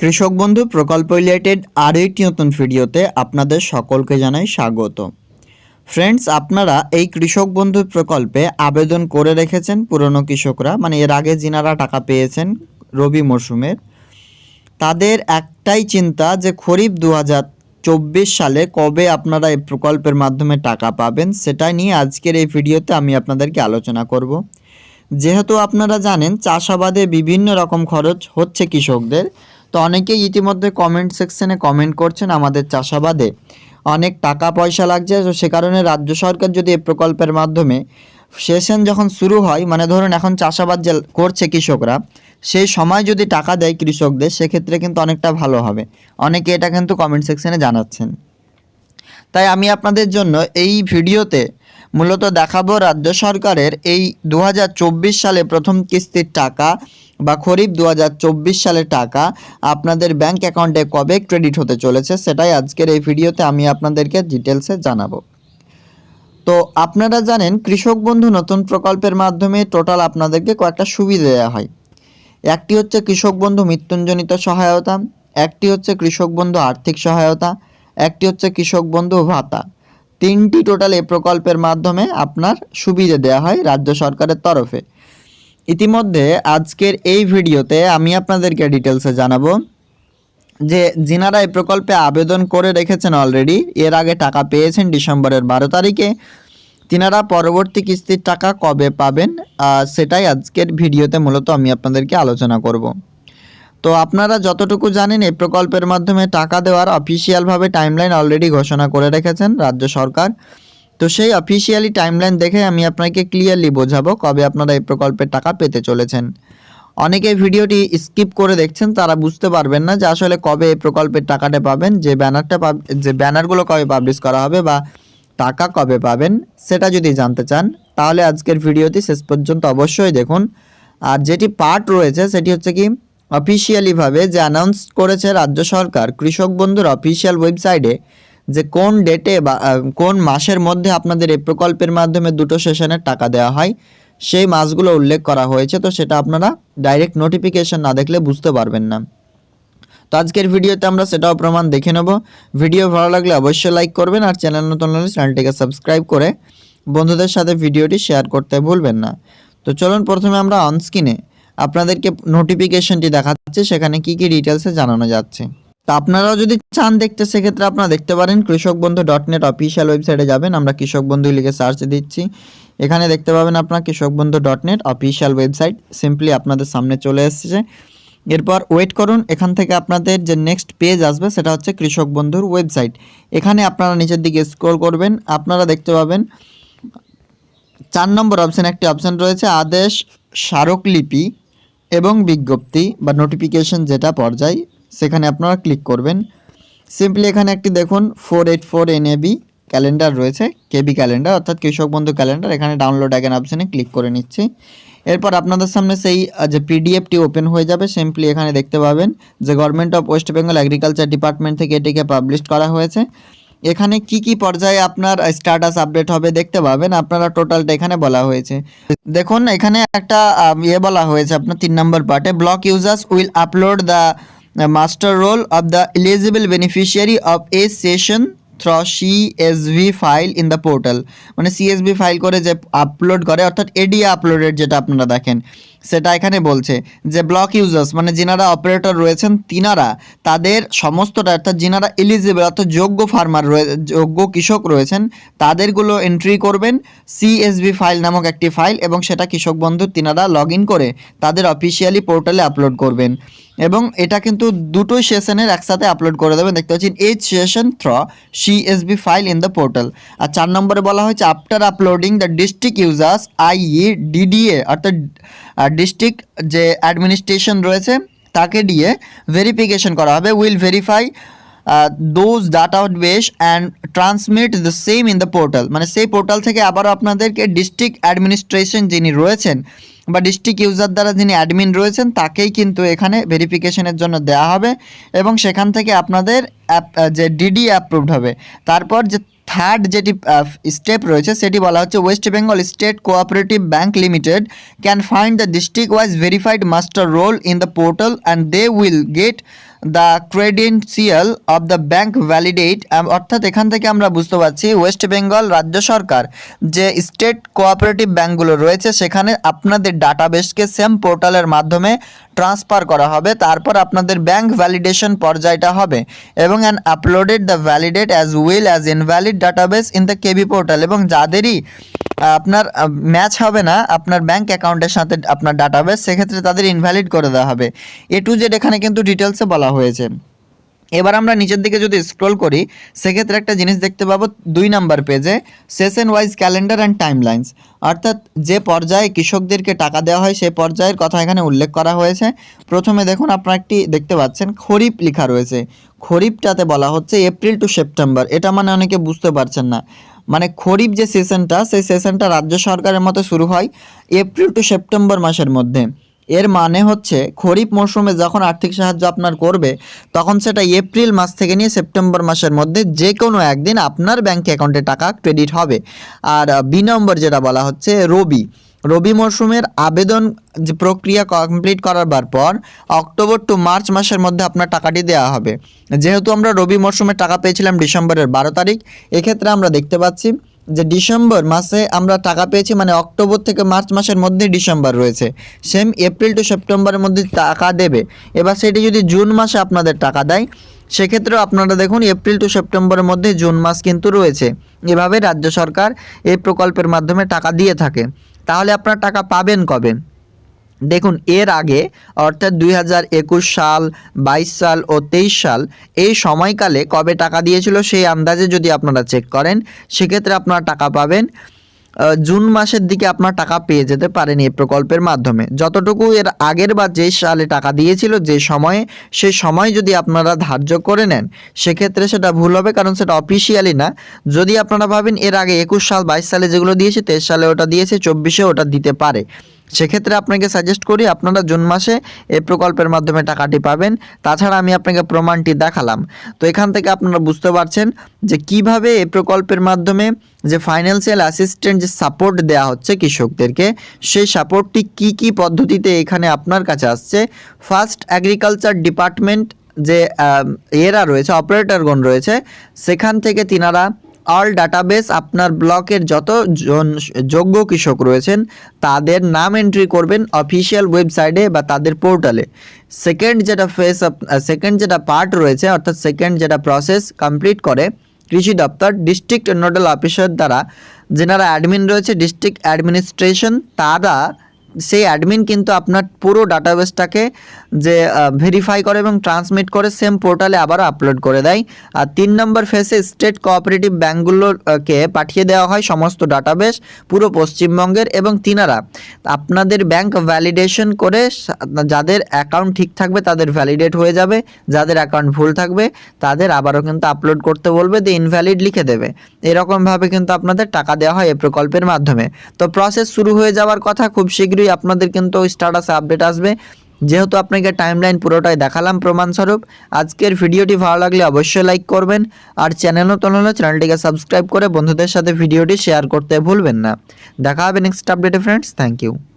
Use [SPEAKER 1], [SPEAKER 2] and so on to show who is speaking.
[SPEAKER 1] কৃষক বন্ধু, প্রকল্প রিলেটেড আরও একটি নতুন ভিডিওতে আপনাদের সকলকে জানাই স্বাগত। ফ্রেন্ডস আপনারা এই কৃষক বন্ধু প্রকল্পে আবেদন করে রেখেছেন পুরনো কৃষকরা মানে এর আগে যিনারা টাকা পেয়েছেন রবি মরশুমের তাদের একটাই চিন্তা যে খরিফ দু চব্বিশ সালে কবে আপনারা এই প্রকল্পের মাধ্যমে টাকা পাবেন সেটা নিয়ে আজকের এই ভিডিওতে আমি আপনাদেরকে আলোচনা করব। যেহেতু আপনারা জানেন, চাষাবাদে বিভিন্ন রকম খরচ হচ্ছে কৃষকদের তো অনেকেই ইতিমধ্যে কমেন্ট সেকশনে কমেন্ট করছেন আমাদের চাষাবাদে। অনেক টাকা পয়সা লাগছে, তো সে কারণে রাজ্য সরকার যদি এই প্রকল্পের মাধ্যমে সেশন যখন শুরু হয় মানে ধরুন এখন চাষাবাদ যে করছে কৃষকরা, সেই সময় যদি টাকা দেয় কৃষকদের, সেক্ষেত্রে কিন্তু অনেকটা ভালো হবে। অনেকে এটা কিন্তু কমেন্ট সেকশনে জানাচ্ছেন। তাই আমি আপনাদের জন্য এই ভিডিওতে মূলত দেখাবো রাজ্য সরকারের এই দু হাজার চব্বিশ সালে প্রথম কিস্তির টাকা বা খরিফ দু সালের টাকা আপনাদের ব্যাংক অ্যাকাউন্টে কবে ক্রেডিট হতে চলেছে সেটাই আজকের এই ভিডিওতে আমি আপনাদেরকে ডিটেলসে জানাব। তো আপনারা জানেন, কৃষক বন্ধু নতুন প্রকল্পের মাধ্যমে টোটাল আপনাদেরকে কয়েকটা সুবিধা দেওয়া হয়। একটি হচ্ছে কৃষক বন্ধু মৃত্যুঞ্জনিত সহায়তা, একটি হচ্ছে কৃষক বন্ধু আর্থিক সহায়তা, একটি হচ্ছে কৃষক বন্ধু ভাতা। তিনটি টোটাল এই প্রকল্পের মাধ্যমে আপনার সুবিধা দেওয়া হয় রাজ্য সরকারের তরফে। ইতিমধ্যে আজকের এই ভিডিওতে আমি আপনাদেরকে ডিটেলসে জানাব যে যিনারা এই প্রকল্পে আবেদন করে রেখেছেন অলরেডি এর আগে টাকা পেয়েছেন ডিসেম্বরের বারো তারিখে। তিনারা পরবর্তী কিস্তির টাকা কবে পাবেন সেটাই আজকের ভিডিওতে মূলত আমি আপনাদেরকে আলোচনা করব। তো আপনারা যতটুকু জানেন, এই প্রকল্পের মাধ্যমে টাকা দেওয়ার অফিসিয়ালভাবে টাইমলাইন অলরেডি ঘোষণা করে রেখেছেন রাজ্য সরকার। তো সেই অফিসিয়ালি টাইমলাইন দেখে আমি আপনাকে ক্লিয়ারলি বোঝাবো কবে আপনারা এই প্রকল্পের টাকা পেতে চলেছেন। অনেকে ভিডিওটি স্কিপ করে দেখছেন, তারা বুঝতে পারবেন না যে আসলে কবে এই প্রকল্পের টাকাটা পাবেন, যে ব্যানারটা যে ব্যানারগুলো কবে পাবলিশ করা হবে বা টাকা কবে পাবেন, সেটা যদি জানতে চান, তাহলে আজকের ভিডিওটি শেষ পর্যন্ত অবশ্যই দেখুন। আর যেটি পার্ট রয়েছে, সেটি হচ্ছে কি অফিসিয়ালিভাবে যে অ্যানাউন্স করেছে রাজ্য সরকার, কৃষক বন্ধুর অফিসিয়াল ওয়েবসাইটে যে কোন ডেটে বা কোন মাসের মধ্যে আপনাদের এই প্রকল্পের মাধ্যমে দুটো সেশনের টাকা দেওয়া হয়, সেই মাসগুলো উল্লেখ করা হয়েছে। তো সেটা আপনারা ডাইরেক্ট নোটিফিকেশন না দেখলে বুঝতে পারবেন না। তো আজকের ভিডিওতে আমরা সেটাও প্রমাণ দেখে নেব। ভিডিও ভালো লাগলে অবশ্যই লাইক করবেন আর চ্যানেল নতুন হলে চ্যানেলটিকে সাবস্ক্রাইব করে বন্ধুদের সাথে ভিডিওটি শেয়ার করতে ভুলবেন না। তো চলুন প্রথমে আমরা অনস্ক্রিনে আপনাদেরকে নোটিফিকেশনটি দেখাচ্ছে। সেখানে কি কি ডিটেলসে জানানো যাচ্ছে। তা আপনারাও যদি চান দেখতে, সেক্ষেত্রে আপনারা দেখতে পারেন কৃষক বন্ধু ডট নেট অফিসিয়াল ওয়েবসাইটে যাবেন। আমরা কৃষক বন্ধু লিখে সার্চ দিচ্ছি। এখানে দেখতে পাবেন আপনার Krishak Bandhu dot net official website simply আপনাদের সামনে চলে এসেছে। এরপর ওয়েট করুন। এখান থেকে আপনাদের যে নেক্সট পেজ আসবে, সেটা হচ্ছে কৃষক বন্ধুর ওয়েবসাইট এখানে আপনারা নিচের দিকে স্ক্রল করবেন। আপনারা দেখতে পাবেন চার নম্বর অপশন একটি অপশন রয়েছে, আদেশ স্মারকলিপি এবং বিজ্ঞপ্তি বা নোটিফিকেশন যেটা পর্যায়। সেখানে আপনারা ক্লিক করবেন। সিম্পলি এখানে একটি দেখুন four eight four NAB calendar রয়েছে কেবি ক্যালেন্ডার অর্থাৎ কৃষক বন্ধু ক্যালেন্ডার এখানে ডাউনলোড অ্যাগেন অপশানে ক্লিক করে নিচ্ছি। এরপর আপনাদের সামনে সেই যে পিডিএফটি ওপেন হয়ে যাবে সিম্পলি এখানে দেখতে পাবেন যে government of West Bengal agriculture department থেকে এটিকে পাবলিশ করা হয়েছে। এখানে কি কি পর্যায়ে আপনার স্ট্যাটাস আপডেট হবে দেখতে পাবেন, আপনারা টোটালটা এখানে বলা হয়েছে। দেখুন, এখানে একটা ইয়ে বলা হয়েছে আপনার তিন নম্বর পার্টে block users will upload the master roll of the eligible beneficiary of a session through CSV file in the portal মানে সিএসভি ফাইল করে যে আপলোড করে, অর্থাৎ এডিয়া আপলোডের যেটা আপনারা দেখেন, সেটা এখানে বলছে যে ব্লক ইউজার্স মানে যিনারা অপারেটর রয়েছেন, তিনারা তাদের সমস্তটা, অর্থাৎ যিনারা এলিজিবল অর্থাৎ যোগ্য ফার্মার যোগ্য কৃষক রয়েছেন, তাদেরগুলো এন্ট্রি করবেন সিএসভি ফাইল নামক একটি ফাইল এবং সেটা কৃষক বন্ধু তিনারা লগ করে তাদের অফিসিয়ালি পোর্টালে আপলোড করবেন। এবং এটা কিন্তু দুটোই সেশনের একসাথে আপলোড করে দেবেন। দেখতে পাচ্ছেন each session through CSV file in the portal আর চার নম্বরে বলা হয়েছে after uploading the district users ie DDA অর্থাৎ ডিস্ট্রিক্ট যে অ্যাডমিনিস্ট্রেশন রয়েছে, তাকে দিয়ে ভেরিফিকেশন করা হবে। Will verify those data base and transmit the same in the portal মানে সেই পোর্টাল থেকে আবারও আপনাদেরকে ডিস্ট্রিক্ট অ্যাডমিনিস্ট্রেশন যিনি রয়েছেন বা ডিস্ট্রিক্ট ইউজার দ্বারা যিনি অ্যাডমিন রয়েছেন, তাকেই কিন্তু এখানে ভেরিফিকেশনের জন্য দেয়া হবে এবং সেখান থেকে আপনাদের অ্যাপ যে ডিডি অ্যাপ্রুভড হবে, তারপর যে থার্ড যেটি স্টেপ রয়েছে, সেটি বলা হচ্ছে West Bengal state cooperative bank limited can find the district wise verified master roll in the portal and they will get the credential of the bank validate অর্থাৎ এখান থেকে আমরা বুঝতে পারছি ওয়েস্ট বেঙ্গল রাজ্য সরকার যে স্টেট কোঅপারেটিভ ব্যাঙ্কগুলো রয়েছে, সেখানে আপনাদের ডাটাবেসকে সেম পোর্টালের মাধ্যমে ট্রান্সফার করা হবে। তারপর আপনাদের ব্যাংক ভ্যালিডেশন পর্যায়টা হবে এবং and uploaded the validate as will as invalid database in the KB portal এবং যাদেরই আপনার ম্যাচ হবে না, আপনার ব্যাংক অ্যাকাউন্টের সাথে আপনার ডাটাবেস সেক্ষেত্রে তাদের ইনভ্যালিড করে দেওয়া হবে। এ টু জেড এখানে কিন্তু ডিটেলসে বলা হয়েছে। এবার আমরা নিচের দিকে যদি স্ক্রল করি, সেক্ষেত্রে একটা জিনিস দেখতে পাবো, দুই নাম্বার পেজে session wise calendar and time timelines অর্থাৎ যে পর্যায়ে কৃষকদেরকে টাকা দেওয়া হয়, সেই পর্যায়ের কথা এখানে উল্লেখ করা হয়েছে। প্রথমে দেখুন, আপনারা একটি দেখতে পাচ্ছেন, খরিফ লেখা রয়েছে। খরিফটাতে বলা হচ্ছে এপ্রিল টু সেপ্টেম্বর এটা মানে অনেকে বুঝতে পারছেন না। মানে খরিফ যে সেশনটা সেই সেশনটা রাজ্য সরকারের মতো শুরু হয় এপ্রিল টু সেপ্টেম্বর মাসের মধ্যে। এর মানে হচ্ছে খরিফ মরশুমে যখন আর্থিক সাহায্য আপনার করবে, তখন সেটা এপ্রিল মাস থেকে নিয়ে সেপ্টেম্বর মাসের মধ্যে যে কোনো একদিন আপনার ব্যাংক অ্যাকাউন্টে টাকা ক্রেডিট হবে। আর বি নম্বর যেটা বলা হচ্ছে রবি। রবি মরশুমের আবেদন যে প্রক্রিয়া কমপ্লিট করার পর অক্টোবর টু মার্চ মাসের মধ্যে আপনার টাকাটি দেওয়া হবে। যেহেতু আমরা রবি মরশুমে টাকা পেয়েছিলাম ডিসেম্বরের বারো তারিখ, এক্ষেত্রে আমরা দেখতে পাচ্ছি যে ডিসেম্বর মাসে আমরা টাকা পেয়েছি মানে অক্টোবর থেকে মার্চ মাসের মধ্যে ডিসেম্বর রয়েছে। সেম এপ্রিল টু সেপ্টেম্বরের মধ্যে টাকা দেবে। এবার সেটি যদি জুন মাসে আপনাদের টাকা দেয়, সেক্ষেত্রেও আপনারা দেখুন এপ্রিল টু সেপ্টেম্বরের মধ্যে জুন মাস কিন্তু রয়েছে। এভাবে রাজ্য সরকার এই প্রকল্পের মাধ্যমে টাকা দিয়ে থাকে। তাহলে আপনার টাকা পাবেন কবে? দেখুন, এর আগে, অর্থাৎ দুই হাজার একুশ সাল, বাইশ সাল ও তেইশ সাল, এই সময়কালে কবে টাকা দিয়েছিল সেই আন্দাজে যদি আপনারা চেক করেন, সেক্ষেত্রে আপনারা টাকা পাবেন। জুন মাসের দিকে আপনার টাকা পেয়ে যেতে পারেন এই প্রকল্পের মাধ্যমে। যতটুকু এর আগের বা যে সালে টাকা দিয়েছিল, যে সময়ে সেই সময় যদি আপনারা ধার্য করে নেন, সেক্ষেত্রে সেটা ভুল হবে, কারণ সেটা অফিসিয়ালি না। যদি আপনারা ভাবেন এর আগে একুশ সাল, বাইশ সালে যেগুলো দিয়েছে, তেইশ সালে ওটা দিয়েছে, চব্বিশে ওটা দিতে পারে। সেক্ষেত্রে আপনাকে সাজেস্ট করি আপনারা জুন মাসে এই প্রকল্পের মাধ্যমে টাকাটি পাবেন। তাছাড়া আমি আপনাকে প্রমাণটি দেখালাম। তো এখান থেকে আপনারা বুঝতে পারছেন যে কীভাবে এই প্রকল্পের মাধ্যমে যে ফাইন্যান্সিয়াল অ্যাসিস্ট্যান্ট যে সাপোর্ট দেওয়া হচ্ছে কৃষকদেরকে, সেই সাপোর্টটি কি কি পদ্ধতিতে এখানে আপনার কাছে আসছে? ফার্স্ট অ্যাগ্রিকালচার ডিপার্টমেন্ট যে এরা রয়েছে অপারেটরগণ রয়েছে, সেখান থেকে তিনারা অল ডাটাবেস আপনার ব্লকের যত যোগ্য কৃষক রয়েছেন, তাদের নাম এন্ট্রি করবেন অফিসিয়াল ওয়েবসাইটে বা তাদের পোর্টালে সেকেন্ড যেটা ফেস সেকেন্ড যেটা পার্ট রয়েছে, অর্থাৎ সেকেন্ড যেটা প্রসেস কমপ্লিট করে, কৃষি দপ্তর ডিস্ট্রিক্ট নোডাল অফিসার দ্বারা, যেনারা অ্যাডমিন রয়েছে ডিস্ট্রিক্ট অ্যাডমিনিস্ট্রেশন তারা সেই অ্যাডমিন কিন্তু আপনার পুরো ডাটাবেসটাকে যে ভেরিফাই করে এবং ট্রান্সমিট করে সেম পোর্টালে আবার আপলোড করে দেয়। আর তিন নম্বর ফেসে স্টেট কোঅপারেটিভ ব্যাঙ্কগুলোকে পাঠিয়ে দেওয়া হয় সমস্ত ডাটাবেস পুরো পশ্চিমবঙ্গের এবং তিনারা। আপনাদের ব্যাংক ভ্যালিডেশন করে যাদের অ্যাকাউন্ট ঠিক থাকবে তাদের ভ্যালিডেট হয়ে যাবে, যাদের অ্যাকাউন্ট ভুল থাকবে তাদের আবারও কিন্তু আপলোড করতে বলবে, দিয়ে ইনভ্যালিড লিখে দেবে। এরকমভাবে কিন্তু আপনাদের টাকা দেওয়া হয় এই প্রকল্পের মাধ্যমে। তো প্রসেস শুরু হয়ে যাওয়ার কথা খুব শীঘ্রই আপনাদের কিন্তু স্ট্যাটাসে আপডেট আসবে। যেহেতু আপনাকে টাইমলাইন পুরোটাই দেখালাম প্রমাণস্বরূপ, আজকের ভিডিওটি ভালো লাগলে অবশ্যই লাইক করবেন আর চ্যানেল নতুন হলে চ্যানেলটিকে সাবস্ক্রাইব করে বন্ধুদের সাথে ভিডিওটি শেয়ার করতে ভুলবেন না। দেখা হবে নেক্সট আপডেটে ফ্রেন্ডস থ্যাংক ইউ